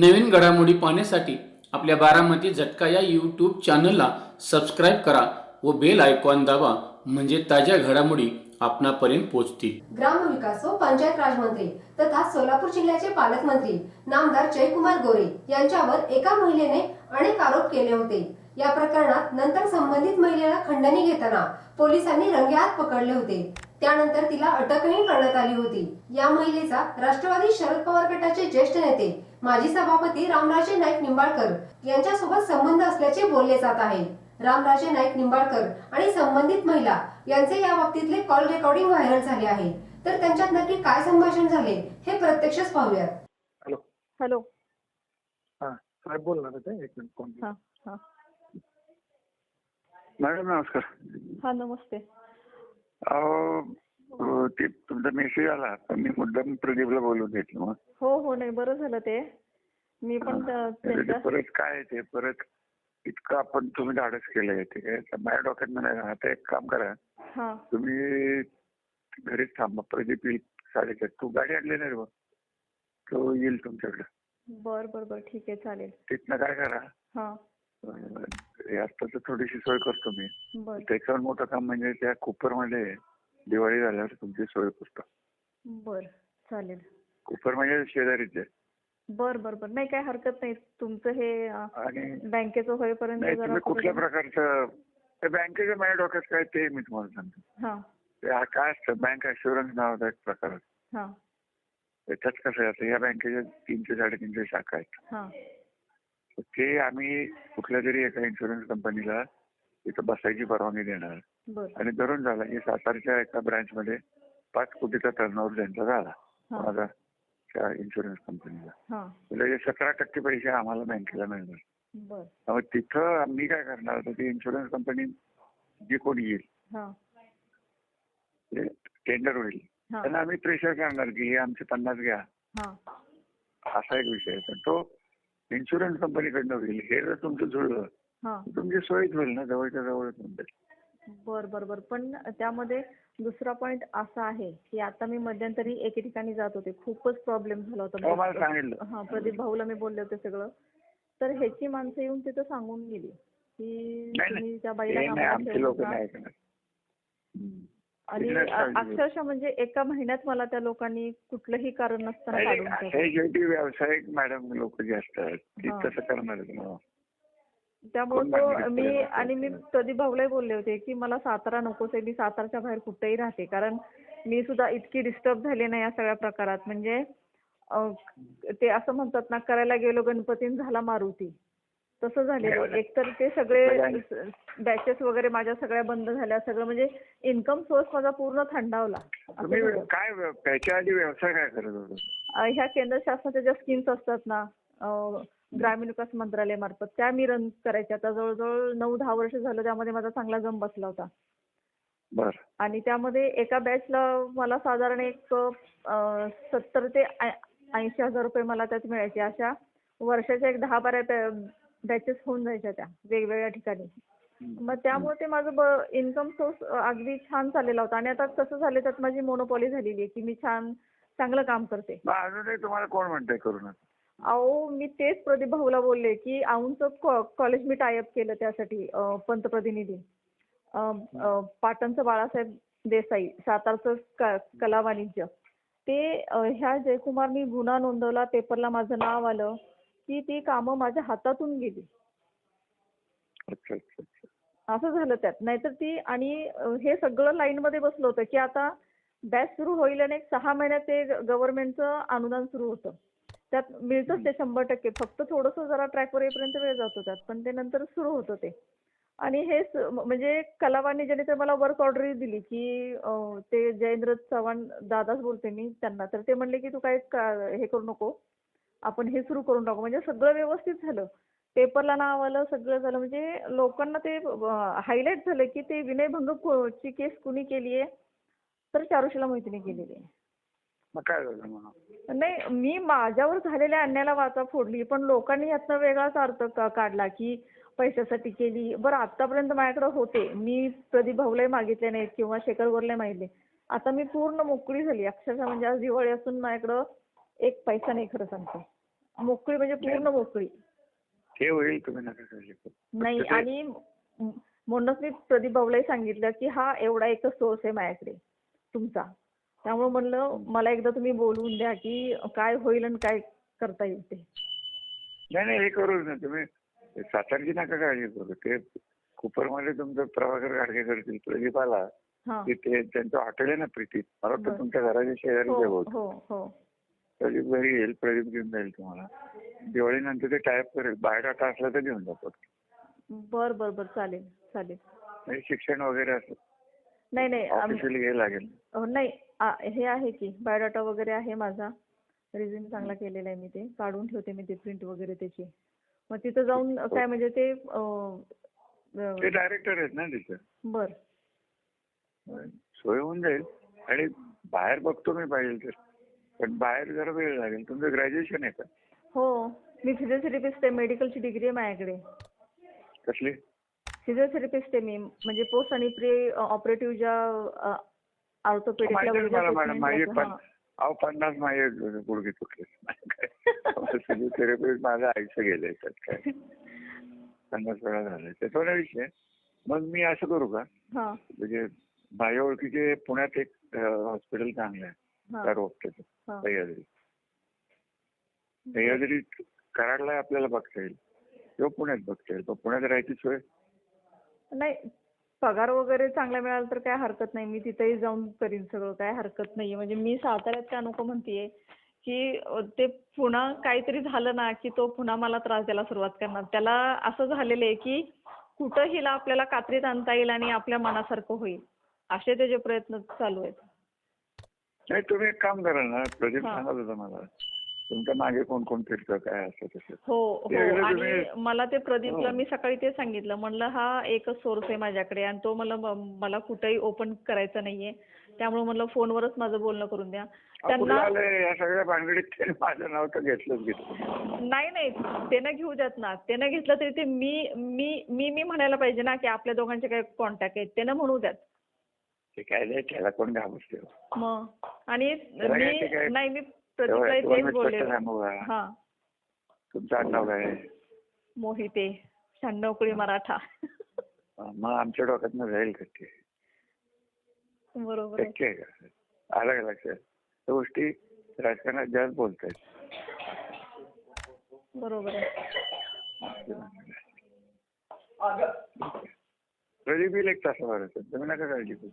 नवीन घडामोडी पाहण्यासाठी आपल्या बारामती झटका या यूट्यूब चॅनलला सबस्क्राईब करा व बेल आयकॉन दाबा म्हणजे ताज्या घडामोडी आपणापर्यंत पोहोचतील. ग्रामविकास व पंचायत राज मंत्री तथा सोलापूर जिल्ह्याचे पालकमंत्री नामदार जयकुमार गोरे यांच्यावर एका महिलेने अनेक आरोप केले होते. या प्रकरणात नंतर संबंधित महिलेला खंडणी घेताना पोलिसांनी रंगेहात पकडले होते. त्यानंतर तिला अटकही करण्यात आली होती. या महिलेचा राष्ट्रवादी शरद पवार गटाचे ज्येष्ठ नेते माजी सभापती रामराजे नाईक निंबाळकर यांच्यासोबत संबंध असल्याचे बोलले जात आहे. रामराजे नाईक निंबाळकर आणि संबंधित महिला यांचे या बाबतीतले कॉल रेकॉर्डिंग व्हायरल झाले आहे. तर त्यांच्यात नक्की काय संभाषण झाले हे प्रत्यक्षच पाहूयात. हॅलो. हॅलो. हां साहेब बोलणार होते एक मिनिट फोन हां हां. मॅडम नमस्कार. हां नमस्ते. अहो अ, ते तुमचा मेसेज आला पण मी मुद्दाम प्रदीपला बोलून घेतलं मग. हो हो नाही बरं झालं ते. मी पण त्या- हां. तर त्यांच्या परत काय आहे ते? परत इतकं आपण तुम्ही धाडस केलंय ते. काय तर माझ्या डोक्यात नाही आता एक काम करा. हां. तुम्ही घरीच थांबा. प्रदीप येईल साडेचार. तू गाडी आणली नाही रे बा तो येईल तुमच्याकडे. बर बर बर. ठीक आहे चालेल. तिथनं काय करा? हां. अ, हे आत्ताच थोडीशी सोय करतो मी. बर. त्याच्यावर मोठं काम म्हणजे त्या कुपरमध्ये दिवाळी झाल्यावर तुमची सोय करतो बर चालेल. कुपर म्हणजे शेजारीच आहे. बर बर बर. नाही काय हरकत नाही. तुमचं हे आणि बँकेचं होईपर्यंत नाही तुम्ही कुठल्या प्रकारचं त्या बँकेच्या माझ्या डोक्यात काय ते मी तुम्हाला सांगतो. हां. ते हा काय असतं बँक अशुरन्स नावाचा एक प्रकार हां. त्याच्यात कसं आहे आता या बँकेच्या तीनशे साडेतीनशे शाखा आहेत. हां. तर ते आम्ही कुठल्या तरी एका इन्शुरन्स कंपनीला तिथं बसायची परवानगी देणार. आणि धरून झाला. की सातारच्या एका ब्रँचमध्ये पाच कोटीचा टर्नओव्हर त्यांचा झाला. माझा त्या इन्शुरन्स कंपनीला म्हणजे सतरा टक्के पैसे आम्हाला बँकेला मिळणार. त्यामुळे तिथं आम्ही काय करणार? तर ती इन्शुरन्स कंपनी जी कोणी येईल टेंडर होईल. त्यांना आम्ही प्रेशर करणार की हे आमचे पन्नास घ्या. हां. असा एक विषय आहे. पण तो इन्शुरन्स कंपनीकडनं होईल. हे जर तुमचं जुळलं हां. तुमची सोयच होईल ना जवळच्या जवळच म्हणजे बर बर बर. पण त्यामध्ये दुसरा पॉइंट असा आहे की आता मी मध्यंतरी एके ठिकाणी जात होते. खूपच प्रॉब्लेम झाला हो होता मला सांगितलं. हा प्रदीप भाऊला मी बोलले होते सगळं. तर ह्याची माणसं येऊन तिथं सांगून गेली की नाही, तुम्ही नाही. त्या हे बाईला नाही कामाला आमचे ठेवू लोक नका. नाही ऐकणार. आणि अ-. अक्षरशः म्हणजे एका महिन्यात मला त्या लोकांनी कुठलंही कारण नसताना नाही, काढून नाही, टाकलं. हे शेवटी व्यावसायिक मॅडम लोक जे असतात ती हा. तसं करणार त्यामुळे तो मी? आणि मी प्रदीप भाऊलाही बोलले होते की मला सातारा नकोच आहे मी सातारच्या बाहेर कुठेही राहते. कारण मी सुद्धा इतकी डिस्टर्ब झाले नाही या सगळ्या प्रकारात. म्हणजे ते असं म्हणतात ना करायला गेलो गणपतीन झाला मारुती. तसं झालेलं. एकतर ते सगळे बॅचेस वगैरे माझ्या सगळ्या बंद झाल्या. सगळं म्हणजे इन्कम सोर्स माझा पूर्ण थंडावला. काय व्य- त्याच्या आधी व्यवसाय काय करत होता? ह्या केंद्र शासनाच्या ज्या स्कीम्स असतात ना ग्रामीण विकास मंत्रालयामार्फत. त्या मी रन करायच्या आता जवळजवळ नऊ दहा वर्ष झालं त्यामध्ये माझा चांगला जम बसला होता. बर. आणि त्यामध्ये एका बॅचला मला साधारण एक सत्तर ते ऐंशी हजार रुपये मला त्यात मिळायचे. अशा वर्षाच्या एक दहा बारा बॅचेस होऊन जायच्या त्या वेगवेगळ्या ठिकाणी. मग त्यामुळे ते माझं इन्कम सोर्स अगदी छान चाललेला होता. आणि आता कसं झालं त्यात माझी मोनोपॉली झालेली आहे की मी छान चांगलं काम करते. अजूनही तुम्हाला कोण म्हणतंय करू नका अहो मी तेच प्रदीप भाऊला बोलले की औंधचं कॉलेज मी टायअप केलं त्यासाठी पंतप्रतिनिधी. पाटणचं बाळासाहेब देसाई सातारचं क- कला वाणिज्य. ते अं, ह्या जयकुमारनी गुन्हा नोंदवला पेपरला माझं नाव आलं की ती कामं माझ्या हातातून गेली. अच्छा अच्छा अच्छा. असं झालं त्यात. नाहीतर ती आणि अं, हे सगळं लाईन मध्ये बसलं होतं की आता बॅच सुरू होईल आणि एक सहा महिन्यात ते गव्हर्नमेंटचं अनुदान सुरू होतं. त्यात मिळतंच ते शंभर टक्के. फक्त थोडंसं जरा ट्रॅकवर येईपर्यंत वेळ जातो त्यात पण ते नंतर सुरू होतं ते. आणि हे म्हणजे कला वाणिज्याने तर मला वर्क ऑर्डर दिली की ते जयेंद्र चव्हाण दादाच बोलते मी त्यांना. तर ते म्हणले की तू काय हे करू नको. आपण हे सुरू करून टाकू म्हणजे सगळं व्यवस्थित झालं. पेपरला नाव आलं सगळं झालं. म्हणजे लोकांना ते हायलाईट झालं की ते विनयभंग ची केस कुणी केली आहे तर चारुशीला मोहितीने केलेली आहे. मग काय झालं नाही मी माझ्यावर झालेल्या अन्यायाला वाचा फोडली पण लोकांनी यातनं वेगळाच अर्थ का- काढला की पैशासाठी केली? बरं आतापर्यंत माझ्याकडे होते. मी प्रदीप भाऊलाही मागितले नाहीत किंवा शेखर गोरले मागितले. आता मी पूर्ण मोकळी झाली. अक्षरशः म्हणजे आज दिवाळी असून माझ्याकडं एक पैसा नाही खरं सांगते. मोकळी म्हणजे पूर्ण मोकळी. ते होईल तुम्ही नका काळजी करू नाही आणि म- म्हणूनच मी प्रदीप भाऊलाही सांगितलं की हा एवढा एकच सोर्स आहे माझ्याकडे तुमचा. त्यामुळे म्हणलं मला एकदा तुम्ही बोलवून द्या की काय होईल आणि काय करता येईल ते. नाही नाही हे करूच ना तुम्ही. सातारची नका काळजी करू. ते कुपरमध्ये तुमचं प्रभाकर गाडगे करतील प्रदीप आला हा. की ते त्यांचं हॉटेल आहे ना प्रीती. मला बरं. तुमच्या घराच्या शेजारी हो जेवत हो हो. प्रदीप घरी येईल प्रदीप घेऊन जाईल तुम्हाला. दिवाळीनंतर ते टाईप करेल. बायोडाटा असला तर घेऊन जातो बर बर बर. चालेल चालेल. म्हणजे शिक्षण वगैरे असं. नाही नाही आम्ही ऑफिशियली घ्यायला लागेल. नाही आ, हे आहे की बायोडाटा वगैरे आहे माझा. रिझ्यूम चांगला केलेला आहे मी ते. काढून ठेवते मी ते प्रिंट वगैरे त्याची. मग तिथं जाऊन काय म्हणजे ते ते डायरेक्टर आहेत ना तिथे? बर. सोय होऊन जाईल. आणि बाहेर बघतो मी पाहिजे तर. पण बाहेर जरा वेळ लागेल. तुमचं ग्रॅज्युएशन आहे का? हो मी फिजिओथेरपिस्ट आहे मेडिकलची डिग्री आहे माझ्याकडे. कसली? फिजिओथेरपिस्ट आहे मी. म्हणजे पोस्ट आणि प्री ऑपरेटिव्ह ज्या माहिती आहे वगैरे मला मॅडम. माझे treatment पण असं, अहो पन्नास माझे गुडघे तुटले फिजिओथेरपी माझं आयुष्य गेलंय त्यात काय? पन्नास वेळा झालंय त्याचा विषय. मग मी असं करू का? हा. म्हणजे माझ्या ओळखीचे पुण्यात एक हॉस्पिटल चांगलं आहे. हा. त्या रोगचं हा. सह्याद्री सह्याद्री कराडला आपल्याला बघता येईल. किंवा पुण्यात बघता येईल. पण पुण्यात राहायची सोय नाही पगार वगैरे चांगला मिळाला तर काय हरकत नाही. मी तिथेही जाऊन करीन सगळं काय हरकत नाहीये. म्हणजे मी साताऱ्यात का नको म्हणतेय की अं, ते पुन्हा काहीतरी झालं ना की तो पुन्हा मला त्रास द्यायला सुरुवात करणार. त्याला असं झालेलं आहे की कुठं हिला आपल्याला कात्रीत आणता येईल आणि आपल्या मनासारखं होईल. असे त्याचे प्रयत्न चालू आहेत. नाही तुम्ही एक काम करा ना प्रदीप. सांगत होता मला. तुमच्या मागे कोण कोण फिरतं? काय असं तसं? हो हो. आणि मला ते प्रदीपला हो. मी सकाळी ते सांगितलं. म्हणलं हा एकच सोर्स आहे माझ्याकडे आणि तो मला मला कुठेही ओपन करायचा नाहीये. त्यामुळे म्हणलं फोनवरच माझं बोलणं करून द्या. त्यांना या सगळ्या भानगडीत माझं नाव तर घेतलंच घेतलं नाही नाही. ते न घेऊ देत ना. ते न घेतलं तरी ते मी मी मी मी म्हणायला पाहिजे ना की आपल्या दोघांचे काय कॉन्टॅक्ट आहेत. ते न म्हणू द्यात. ते काय नाही त्याला कोण घाबरते मग. आणि मी नाही मी तेच बोलले? हा. तुमचं आडनाव काय? मोहिते शहाण्णवकुळी मराठा. मग आमच्या डोक्यातनं जाईल का ते? बरोबर आहे. शक्य आहे का? आलं का लक्षात? त्या गोष्टी राजकारणात जास्त बोलतायत बरोबर आहे. प्रदीप येईल एक तासाभर तुम्ही नका काळजी करू.